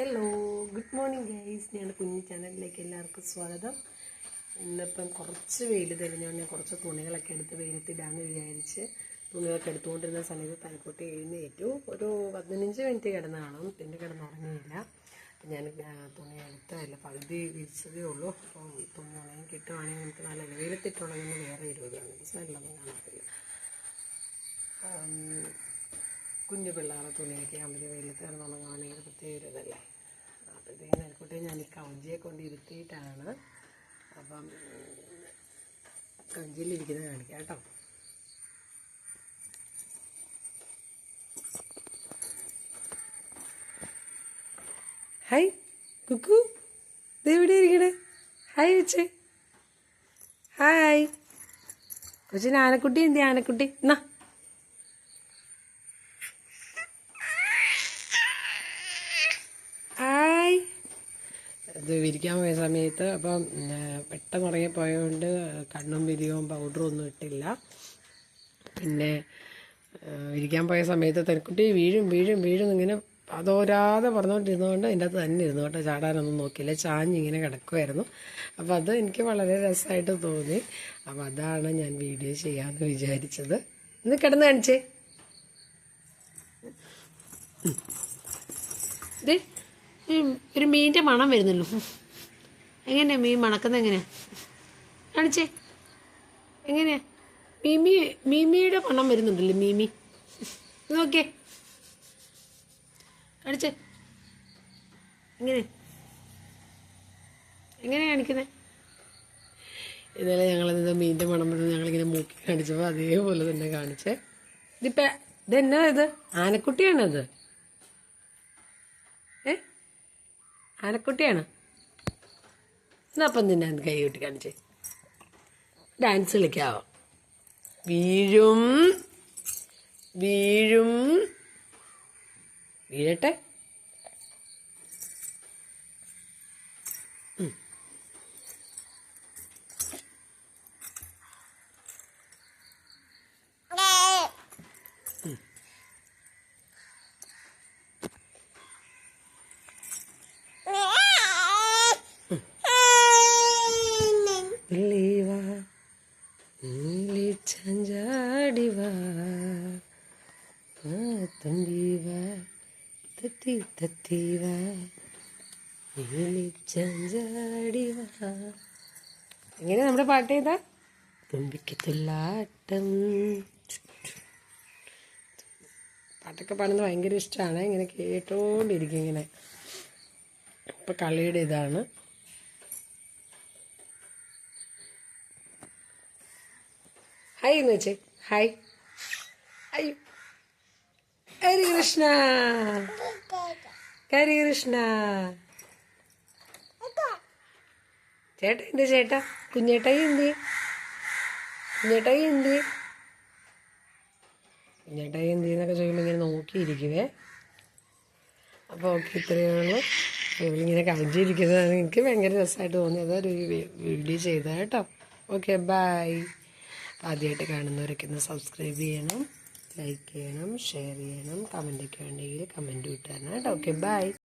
Hello good morning guys ഞാൻ കുഞ്ഞു ചാനലിലേക്ക് എല്ലാവർക്കും സ്വാഗതം. ഇന്നിപ്പം കുറച്ച് വെയിൽ തെളിഞ്ഞുകൊണ്ട് ഞാൻ കുറച്ച് തുണികളൊക്കെ എടുത്ത് വെയിലത്തിടാമെന്ന് വിചാരിച്ച് തുണികളൊക്കെ എടുത്തുകൊണ്ടിരുന്ന സമയത്ത് തലക്കുട്ടി എഴുന്നേറ്റു ഒരു പതിനഞ്ച് മിനിറ്റ് കിടന്ന് കാണും പിന്നെ കിടന്നുറങ്ങിയില്ല. അപ്പം ഞാൻ തുണി എടുത്തതല്ല പകുതി വിരിച്ചതേ ഉള്ളൂ. അപ്പം തുണി ഉണങ്ങി കിട്ടുവാണെങ്കിൽ നമുക്ക് നല്ല വെയിലത്തിട്ടുണങ്ങുന്ന വേറെ ഇരുപതാണ് സ്മെല്ലൊന്നും കാണത്തില്ല ആം, കുഞ്ഞു പിള്ളേരുടെ തുണിയൊക്കെ ആകുമ്പോൾ വെയിലത്ത് കിടന്നുണങ്ങുവാണെങ്കിൽ ഒരു പ്രത്യേക ഒരു ഇതല്ലേ. അപ്പോഴത്തേക്കും നെൽക്കുട്ടി ഞാൻ ഈ കവഞ്ചിയെ കൊണ്ട് ഇരുത്തിയിട്ടാണ്. അപ്പം കവഞ്ചിയിലിരിക്കുന്നത് കാണിക്കാം കേട്ടോ. ഹായ് കുക്കു ഇതെവിടെ ഇരിക്കണേ. ഹായ് വെച്ചേ ഹായ്. കൊച്ചിന് ആനക്കുട്ടി എന്തി ആനക്കുട്ടി എന്നാ ഹായ് വിരിക്കാൻ പോയ സമയത്ത് അപ്പം പെട്ടെന്ന് ഉറങ്ങിപ്പോയതുകൊണ്ട് കണ്ണും വിരിയവും പൗഡറും ഒന്നും ഇട്ടില്ല. പിന്നെ വിരിക്കാൻ പോയ സമയത്ത് തെരക്കുട്ടി വീഴും വീഴും വീഴും ഇങ്ങനെ അതോരാതെ പറഞ്ഞുകൊണ്ടിരുന്നതുകൊണ്ട് അതിന്റെ അകത്ത് തന്നെ ഇരുന്നു കേട്ടോ. ചാടാനൊന്നും നോക്കിയില്ല. ചാഞ്ഞിങ്ങനെ കിടക്കുമായിരുന്നു അപ്പോൾ അത് എനിക്ക് വളരെ രസമായിട്ട് തോന്നി. അപ്പോൾ അതാണ് ഞാൻ വീഡിയോ ചെയ്യാമെന്ന് വിചാരിച്ചത്. ഇന്ന് കിടന്ന് കാണിച്ചേ. ഇത് ഒരു മീനിന്റെ മണം വരുന്നല്ലോ എങ്ങനെയാ മീൻ മണക്കുന്നത് എങ്ങനെയാ? കാണിച്ചേ. എങ്ങനെയാ? മീമി മീമിയുടെ മണം വരുന്നുണ്ടല്ലോ മീമി? നോക്കേ കാണിച്ചേ. എങ്ങനെ? എങ്ങനെ കാണിക്കുന്നത് ഇന്നലെ ഞങ്ങളിത് മീന്റെ മണം വരുന്നത് ഞങ്ങളിങ്ങനെ മൂക്കി കാണിച്ചപ്പോൾ അതേപോലെ തന്നെ കാണിച്ചേ. ഇതിപ്പോൾ ഇതെന്നാ ഇത്? ആനക്കുട്ടിയാണത് ആനക്കുട്ടിയാണ്. എന്നപ്പം തന്നെ കൈ കൂട്ടി കാണിച്ചേ. ഡാൻസ് കളിക്കാവോ? വീഴും വീഴും. വീഴട്ടെ. തത്തി എങ്ങനെ നമ്മുടെ പാട്ട് ചെയ്താ തുമ്പിക്ക് തുല്ലാട്ടം. പാട്ടൊക്കെ പാടുന്നത് ഭയങ്കര ഇഷ്ടമാണ്. ഇങ്ങനെ കേട്ടോണ്ടിരിക്കും ഇങ്ങനെ. ഇപ്പം കളിയുടെ ഇതാണ്. ഹായ് എന്ന് വെച്ചേ ഹായ് ഹരി കൃഷ്ണ ഹരി കൃഷ്ണ ചേട്ടാ എന്ത് ചേട്ടാ? കുഞ്ഞേട്ടായി എന്ത്? കുഞ്ഞേട്ടായി എന്ത്? കുഞ്ഞേട്ടായി എന്ത് എന്നൊക്കെ ചോദിക്കുമ്പോൾ ഇങ്ങനെ നോക്കിയിരിക്കുവേ. അപ്പോൾ ഓക്കെ ഇത്രയാണ് ഇവളിങ്ങനെ കാണിച്ചിരിക്കുന്നതാണ് എനിക്ക് ഭയങ്കര രസമായിട്ട് തോന്നിയത് ഒരു വീഡിയോ ചെയ്തത് കേട്ടോ. ഓക്കെ ബൈ ആദ്യമായിട്ട് കാണുന്നവരൊക്കെ ഒന്ന് സബ്സ്ക്രൈബ് ചെയ്യണം ലൈക്ക് ചെയ്യണം ഷെയർ ചെയ്യണം കമന്റൊക്കെ ഉണ്ടെങ്കിൽ കമന്റ് വിട്ടാരണം കേട്ടോ. Okay bye